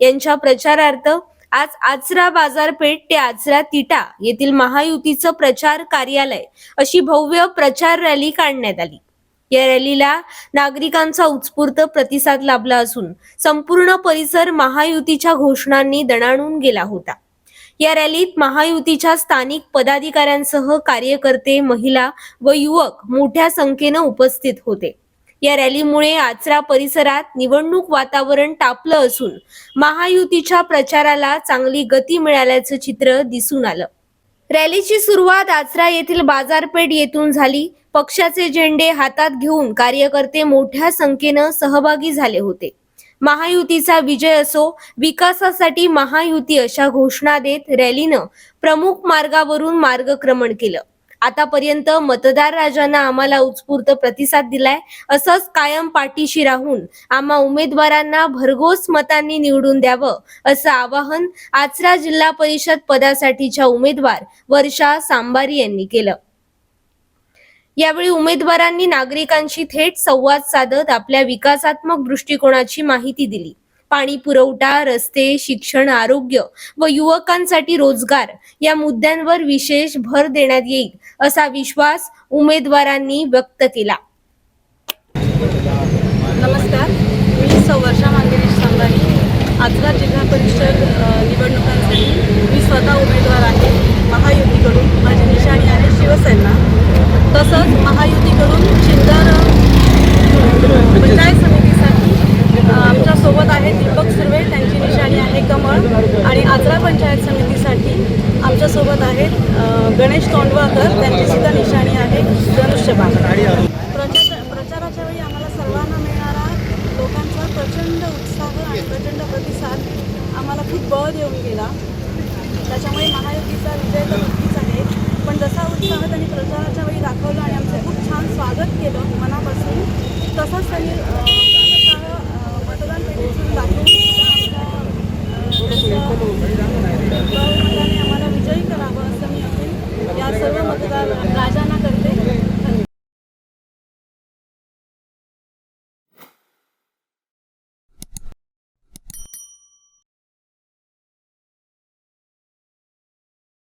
यांच्या प्रचारार्थ आज आचरा बाजारपेठ ते आचरा तिटा येथील महायुतीचं प्रचार कार्यालय अशी भव्य प्रचार रॅली काढण्यात आली. या रॅलीला नागरिकांचा उत्स्फूर्त प्रतिसाद लाभला असून संपूर्ण परिसर महायुतीच्या घोषणांनी दणाणून गेला होता. या रॅलीत महायुतीच्या स्थानिक पदाधिकाऱ्यांसह कार्यकर्ते महिला व युवक मोठ्या संख्येनं उपस्थित होते. या रॅलीमुळे आचरा परिसरात निवडणूक वातावरण तापलं असून महायुतीच्या प्रचाराला चांगली गती मिळाल्याचं चित्र दिसून आलं. रॅलीची सुरुवात आचरा येथील बाजारपेठ येथून झाली. पक्षाचे झेंडे हातात घेऊन कार्यकर्ते मोठ्या संख्येनं सहभागी झाले होते. महायुतीचा विजय असो विकासासाठी महायुती अशा घोषणा देत रॅलीनं प्रमुख मार्गावरून मार्गक्रमण केलं. आतापर्यंत मतदार राजांना आम्हाला उत्स्फूर्त प्रतिसाद दिलाय. असंच कायम पाठीशी राहून आम्हा उमेदवारांना भरघोस मतांनी निवडून द्यावं असं आवाहन आचरा जिल्हा परिषद पदासाठीच्या उमेदवार वर्षा सांबारी यांनी केलं. यावेळी उमेदवारांनी नागरिकांशी थेट संवाद साधत आपल्या विकासात्मक दृष्टिकोनाची माहिती दिली. पाणी पुरवठा रस्ते शिक्षण आरोग्य व युवकांसाठी रोजगार या मुद्द्यांवर विशेष भर देण्यात येईल असा विश्वास उमेदवारांनी व्यक्त केला. नमस्कार. मी सौवर्षा मांगेश सांगारी आजरा जिल्हा परिषद निवडणुकांसाठी मी स्वतः उमेदवार आहे महायुतीकडून. माझी निशाणी आहे शिवसेना. तसंच महायुती चिंदर अ, पंचायत समितीसाठी अ, आमच्यासोबत आहे दीपक सुर्वे त्यांची निशाणी आहे कमळ आणि आजरा पंचायत समितीसाठी आमच्यासोबत आहेत गणेश तोंडवाकर. त्यांची सुद्धा निशाणी आहे धनुष्यबाण प्रचार प्रचाराच्या वेळी आम्हाला सर्वांना मिळणारा लोकांचा प्रचंड उत्साह आणि प्रचंड प्रतिसाद आम्हाला खूप बळ देऊन गेला. त्याच्यामुळे महायुतीचा विजय तर नक्कीच आहे. पण जसा उत्साह त्यांनी प्रचाराच्या वेळी दाखवला आणि आमचं खूप छान स्वागत केलं मनापासून तसंच त्यांनी आम्हाला विजयी करावं असं मी या सर्व मतदार राजा